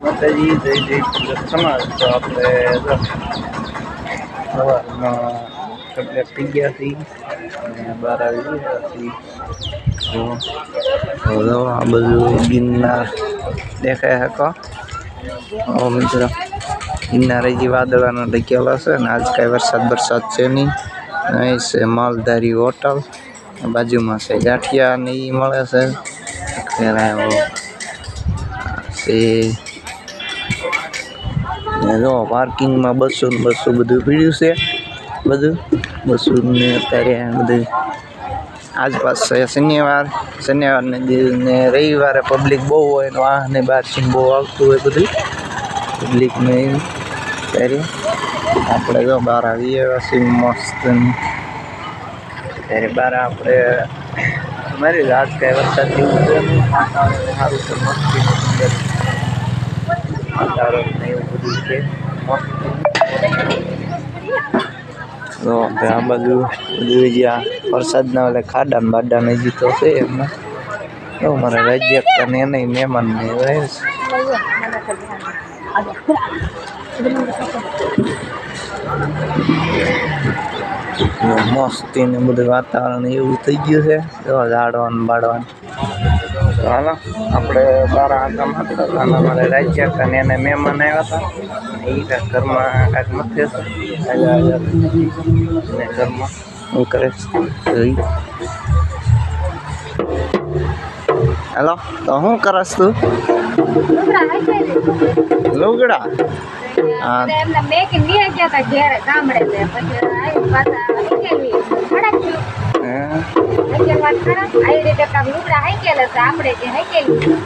માતાજી, જય જય આપણે અને દેખાય શકો મિત્રો, ગિરનાર હજી વાદળાનો ઢકેલો છે ને આજ કાંઈ વરસાદ વરસાદ છે નહીં. અહીં છે માલધારી હોટલ. બાજુમાં છે ગાંઠિયા ને એ મળે છે. છે જો પાર્કિંગમાં બસો ને બસો બધું પીડ્યું છે. બધું? બસો ને અત્યારે બધું આસપાસ છે. શનિવાર શનિવારને ને રવિવારે પબ્લિક બહુ હોય ને વાહને બહારથી બહુ આવતું હોય બધું. પબ્લિકને ત્યારે આપણે જો બહાર આવીએ પછી મસ્ત. ત્યારે બહાર આપણે મારી રાત કાંઈ વરસાદ જેવું સારું છે મસ્તી તો આ બધું બધું જ્યાં વરસાદના ઓલે ખાડા ને બાડા ને હજી તો છે એમાં તો મારા રાજ્ય ને એને મહેમાન ને રહે છે. મસ્તી ને બધું વાતાવરણ એવું થઈ ગયું છે. તો ઝાડવાનું બાળવાનું. તો હાલો આપણે બાર આટા મારતા હતા અને અમારે રાજ્ય હતા ને એને મહેમાન આવ્યા હતા. એ કાંઈક ઘરમાં કાંઈક આવ્યા આવ્યા ને ઘરમાં શું કરે છે? હેલો તો શું કરસ તું? લુગડા હા. આવી રીતે કામ લુગડા હાંકેલા છે. આપણે જે હાંકેલી.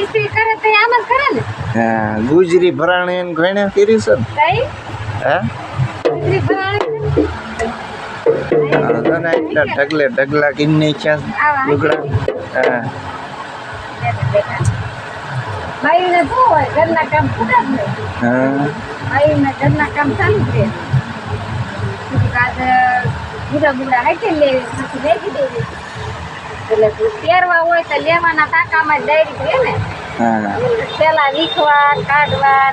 ઈસ્ત્રી કરે તો આમ જ કરે ને. હા ગુજરી ભરાણી એને ઘણે કર્યું છે કઈ? હે ઈસ્ત્રી ભરાણી તો ને એટલા ઢગલે ઢગલા કિન્ને નાખ્યા લુગડા હા શું હોય? ઘરના કામ પૂરા જ નહીં. હા ઘરના કામ ચાલુ છે રહે. પછી કાંઈક, બુડા લે હાંકી લેવી, દેવી. એટલે પહેરવા હોય તો લેવાના ટાંકામાં જ ડાયરેક્ટ રહે ને. પેલા વીખવા કાઢવા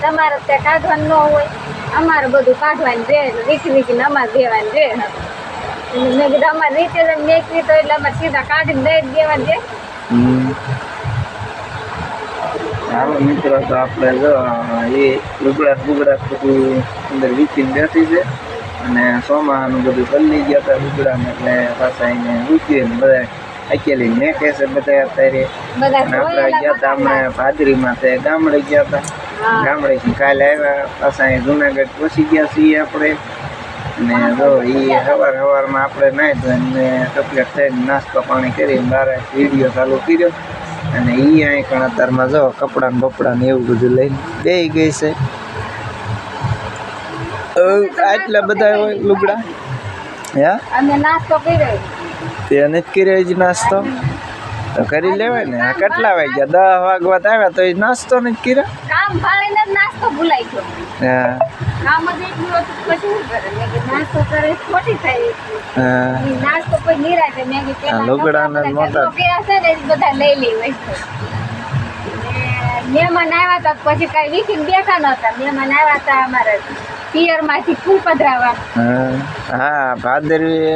તમારે ત્યાં કાઢવાનું ન હોય. અમારે બધું કાઢવાનું રે વીખી વીખીને અમારે દેવાનું રે મેં કીધું અમારે રીતે મેકવી તો એટલે અમારે સીધા કાઢીને દઈ દેવાનું હમ. મિત્રો તો આપણે જો એ લુગડા ફુગડા બધું અંદર વીખીને બેસી છે. અને સોમાનું બધું બદલી ગયા હતા લુગડાને એટલે પાછા એને ને બધા અકેલી મેકે છે બધા અત્યારે આપણે ગયા હતા હમણાં ભાદરીમાં તે ગામડે ગયા હતા. ગામડેથી કાલે આવ્યા પાછા અહીં જુનાગઢ પહોંચી ગયા છીએ આપણે. ને જો એ સવાર સવારમાં આપણે નાહી ધોઈને કપલેટ થઈને નાસ્તો પાણી કરીને બહાર વીડિયો ચાલુ કર્યો. અને એ અહીં કણાતારમાં જો કપડાં બપડા ને એવું બધું લઈને બે ગઈ છે. આટલા બધા હોય લુગડા? હે? અમે નાસ્તો કર્યો. તે નથી કર્યો હજી નાસ્તો? તો કરી લેવાય ને. કેટલા વાગ્યા? દસ વાગવા આવ્યા તો એ નાસ્તો નથી કર્યો? કામ ભાળીને નાસ્તો ભૂલાઈ ગયો. હા. કામ જ એટલું હતું પછી કરે? મેં કીધું નાસ્તો કરે ખોટી થાય હા. નાસ્તો કોઈ નિરાશે મેં કીધું પેલા લુગડાના મોટા. બધા છે ને બધા લઈ લેવાય મહેમાન આવ્યા હતા પછી કાંઈ વીખીને બેઠા નહોતા. મહેમાન આવ્યા હતા અમારા પિયરમાંથી ફૂલ હા હા ભાદરવી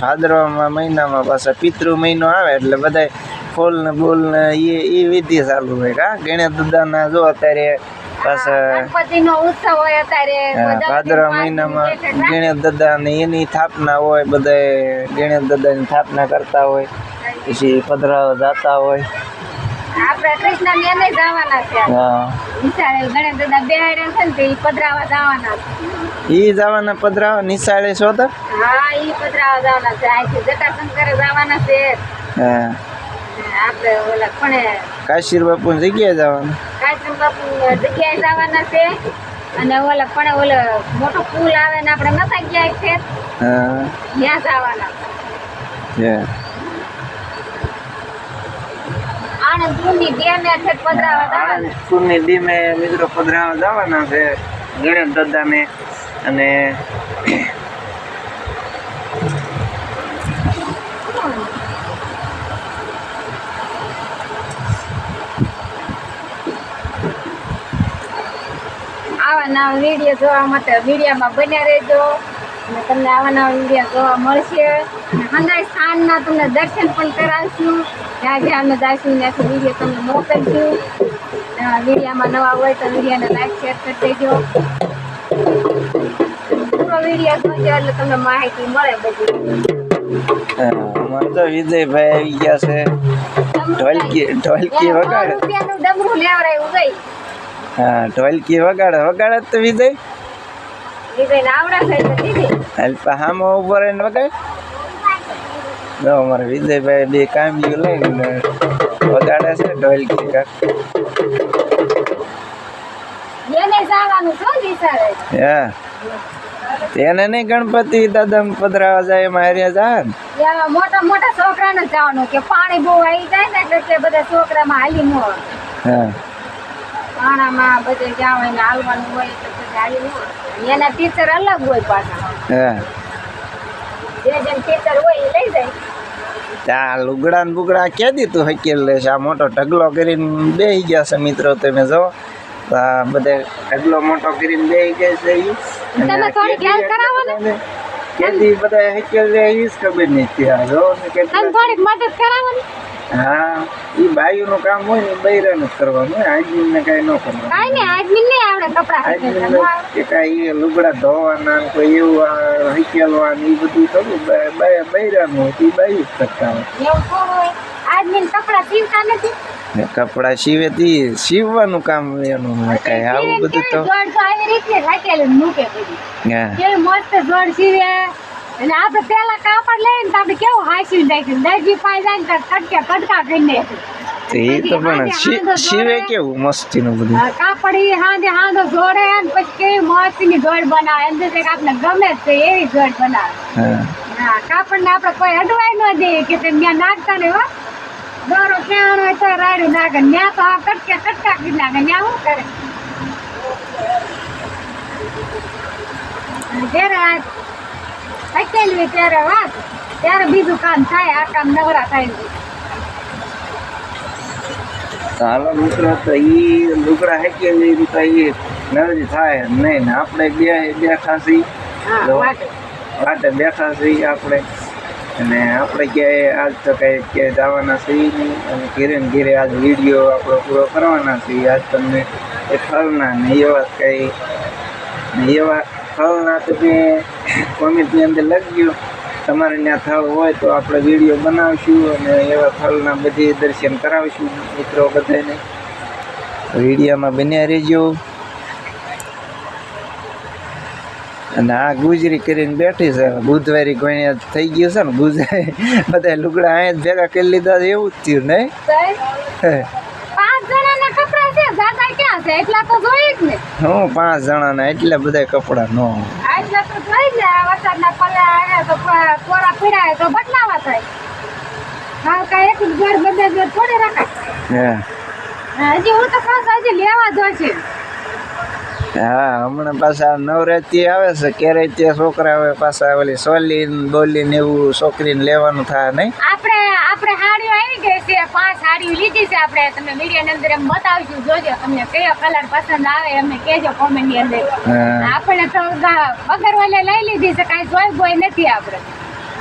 ભાદરવામાં મહિનામાં પાછા પિતૃ મહિનો આવે એટલે બધા ફૂલ ને બૂલ ને એ એ વિધિ ચાલુ હોય. કા ગણેશ દાદાના જો અત્યારે પાછા ગણપતિ ઉત્સવ હોય અત્યારે. હા, ભાદરવા મહિનામાં ગણેશ દાદા ને એની સ્થાપના હોય બધા ગણેશ દાદાની સ્થાપના કરતા હોય. પછી પધરાવા જાતા હોય. આપણે કૃષ્ણ ને એને જવાના છે. નિશાળે ગણેશ દાદા બેહાડ્યા છે ને તે પધરાવા જવાના છે. ઈ જવાના પધરાવા? નિશાળે છો તો? હા ઈ પધરાવા જવાના છે. અહીંથી જટાશંકરે જવાના છે. હા. આપણે ઓલા કોણે? કાશીર બાપુની જગ્યાએ જવાનું? કાશીર બાપુ જગ્યાએ જવાના છે. અને ઓલા પણ ઓલો મોટો પુલ આવે ને આપણે નતા ગયા એક ફેર હા. ત્યાં જવાના yeah. આણંદ જૂની જવાના. જૂની ડેમે મિત્રો પધરાવા જવાના છે. ગણેશ દાદાને અને આવા નવા વીડિયો જોવા માટે વિડીયોમાં બન્યા રહેજો. અને તમને આવા નવા વીડિયો જોવા મળશે. અને સ્થાનના તમને દર્શન પણ કરાવશું. જ્યાં જ્યાં અમે જઈશું ત્યાંથી વીડિયો તમને મોકલશું. વિડીયામાં નવા હોય તો વિડીયાને લાઈક શેર કરી દેજો. પૂરો વીડિયો જોજો એટલે તમને માહિતી મળે બધી. અમારે તો વિજયભાઈ આવી ગયા છે. ઢોલકી ઢોલકી વગાડે. હા ઢોલકી વગાડે. વગાડે તો વિજય. દીકરીને આવડે છે હામાં ઊભો રહીને વગાડ જો અમારે વિજયભાઈ બે કામલીઓ લઈને વગાડે છે ઢોલકી કાક એને જવાનું શું વિચારે હા તેને નહીં ગણપતિ દાદા પધરાવા જાય એમાં હાર્યા જાય ને યા મોટા મોટા છોકરાને જવાનું કે પાણી બહુ આવી જાય ને એટલે બધા છોકરામાં હાલી મો. હા પાણામાં બધે હોય હાલવાનું હોય તો હાલી. એના ટીચર અલગ હોય પાછા ત્યાં લુગડા ને બુગડા ક્યાં તું હકેલ લેશે આ મોટો ઢગલો કરીને બેહી ગયા છે મિત્રો તમે જો. આ બધે ઢગલો મોટો કરીને બેહી ગયા છે તમે આ થોડીક કરાવો ને. કેદી બધા હકેલ રે ઈ ખબર નહીં ત્યાં જો ને તમે થોડીક મદદ કરાવવાની હા ઈ બાયુનું કામ હોય ને બૈરાનું જ કરવાનું હોય આજીન ને કાંઈ ન કરવાનું. કાંઈ નહીં આદમી નહીં આવડે કપડાં કે કાંઈ એ લુગડા ધોવાના ને કોઈ એવું હકેલવાનું એ બધું બ- બૈરાનું હોય તો ઈ બાયું જ કરતા હોય. થોડું કપડાં સીવતા નથી? ને કપડા સીવે તી સીવવાનું કામ એનું હોય કાંઈ. આવું બધું તો આવી રીતે રાખેલું મૂકે બધું? મસ્ત જોડ સીવે. અને આપણે પેલા કાપડ લઈને તો આપણે કેવું હાસી નાખ્યું દરજી પાઈ જાય ને તો કટકે કટકા કરી નાખ્યું એ તો પણ સીવે કેવું બધું? કાપડ ઈ હાંધે હાંધો જોડે ને પછી કેવી મસ્તીની જોડ બનાવે. એમ કંઈક આપણે ગમે તે એવી જોડ બનાવે. હા. હા કાપડને આપણે કોઈ અડવાઈ ન દે કે તે ત્યાં નાખતા ને હો. દોરો ક્યાં હોય તો રાડું નાખે. ત્યાં તો કટકે કટકા કરી નાખે. ત્યાં શું કરે? જ્યારે ત્યારે વાત ત્યારે બીજું કામ થાય આ કામ નવરા થાય. ચાલો મિત્રો તો એ લુગડા હેકેલી તો એ નવરી થાય નહીં ને આપણે બે બેઠા છીએ. વાટે. બેઠા છીએ આપણે અને આપણે ક્યાંય આજ તો કંઈ ક્યાંય જવાના છીએ નહીં અને ઘીરે ને ઘીરે આજ વીડિયો આપણો પૂરો કરવાના છીએ આજ તમને એ ફરના ને એવા કઈ ને એવા તો તમે કોમેન્ટની અંદર લખજો તમારે ત્યાં થળ હોય તો આપણે વીડિયો બનાવશું અને એવા ફળના બધી દર્શન કરાવીશું મિત્રો બધાને. વિડીયામાં બન્યા રહેજો. અને આ ગુજરી કરીને બેઠી છે. બુધવારી કોઈ થઈ ગયું છે ને બુધવારી બધા લુગડા અહીંયા ભેગા કરી લીધા એવું જ થયું નહીં સાહેબ, પાંચ જણાના કપડાં છે જાતા ક્યાં છે એટલા તો જોઈ જ ને. હું પાંચ જણાના એટલે બધા કપડા નો. આટલા તો જોઈ જ ને આ વરસાદના પલ્લા આવ્યા તો કોરા પીડાય તો બદલાવા થાય. હા કાંઈ એક ઘર બધા થોડી હા, હજી હું તો ખાસ હજી લેવા જ છે. હા હમણાં પાછા નવરાત્રી આવે છે ક્યારે ત્યાં છોકરા હવે પાછા ઓલી સોલી બોલી ને એવું છોકરીને લેવાનું થાય નહીં? આપણે આપણે સાડીઓ આવી ગઈ છે પાંચ સાડીઓ લીધી છે આપણે. તમે મીડિયાની અંદર એમ બતાવશું જોજો તમને કયો કલર પસંદ આવે એમને કહેજો કોમેન્ટની અંદર. આપણે તો વગર વાલે લઈ લીધી છે કાંઈ જોઈ બોય નથી આપણે.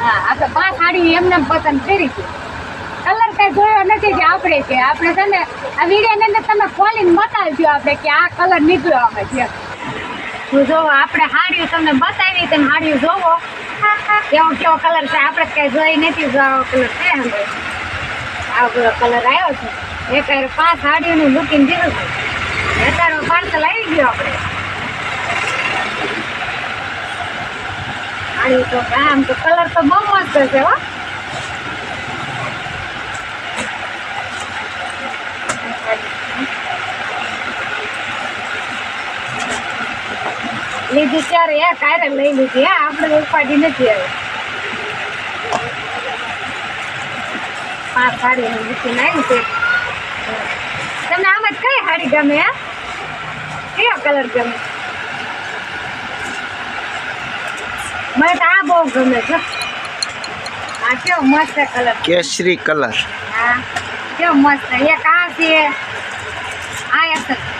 હા આપણે પાંચ સાડી એમને પસંદ કરી છે. કલર જોયો નથી જે આપણે છે. આપણે છે ને, આ વિડીયોની અંદર તમે ખોલીને બતાવજો આપણે કે આ કલર નીકળ્યો અમે છે. હું જોવો આપણે હાડ્યું તમને બતાવી તમે હાડ્યું જોવો. કેવો કેવો કલર છે? આપણે કઈ જોઈ નથી જો આવો કલર છે આવો કલર આવ્યો છે. એક પાંચ હાડીઓનું બુકિંગ દીધું છે. અત્યારે પાર્સલ આવી ગયો આપણે. હાડી તો આમ તો કલર તો બહુ મસ્ત છે હો. લીધી ત્યારે એ કાયરે લઈ લીધી હા આપણે ઉપાડી નથી આવે પાંચ સાડી મૂકી આવી છે. તમને જ કઈ સાડી ગમે હે? કયો કલર ગમે? મને તો આ બહુ ગમે છે આ કેવો મસ્ત કલર. કેસરી કલર. હા કેવો મસ્ત. એક આ છે? આ એક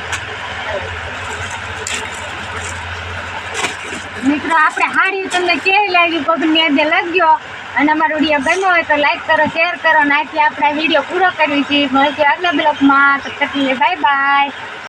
મિત્રો, આપણે હાડી તમને કેવી લાગી? કોકની આજે લગ્યો અને અમારો વીડિયો ગમ્યો હોય તો લાઈક કરો શેર કરો. અને આપણે વીડિયો પૂરો કરવી છે. મળશે આગલા બ્લોકમાં તો બાય બાય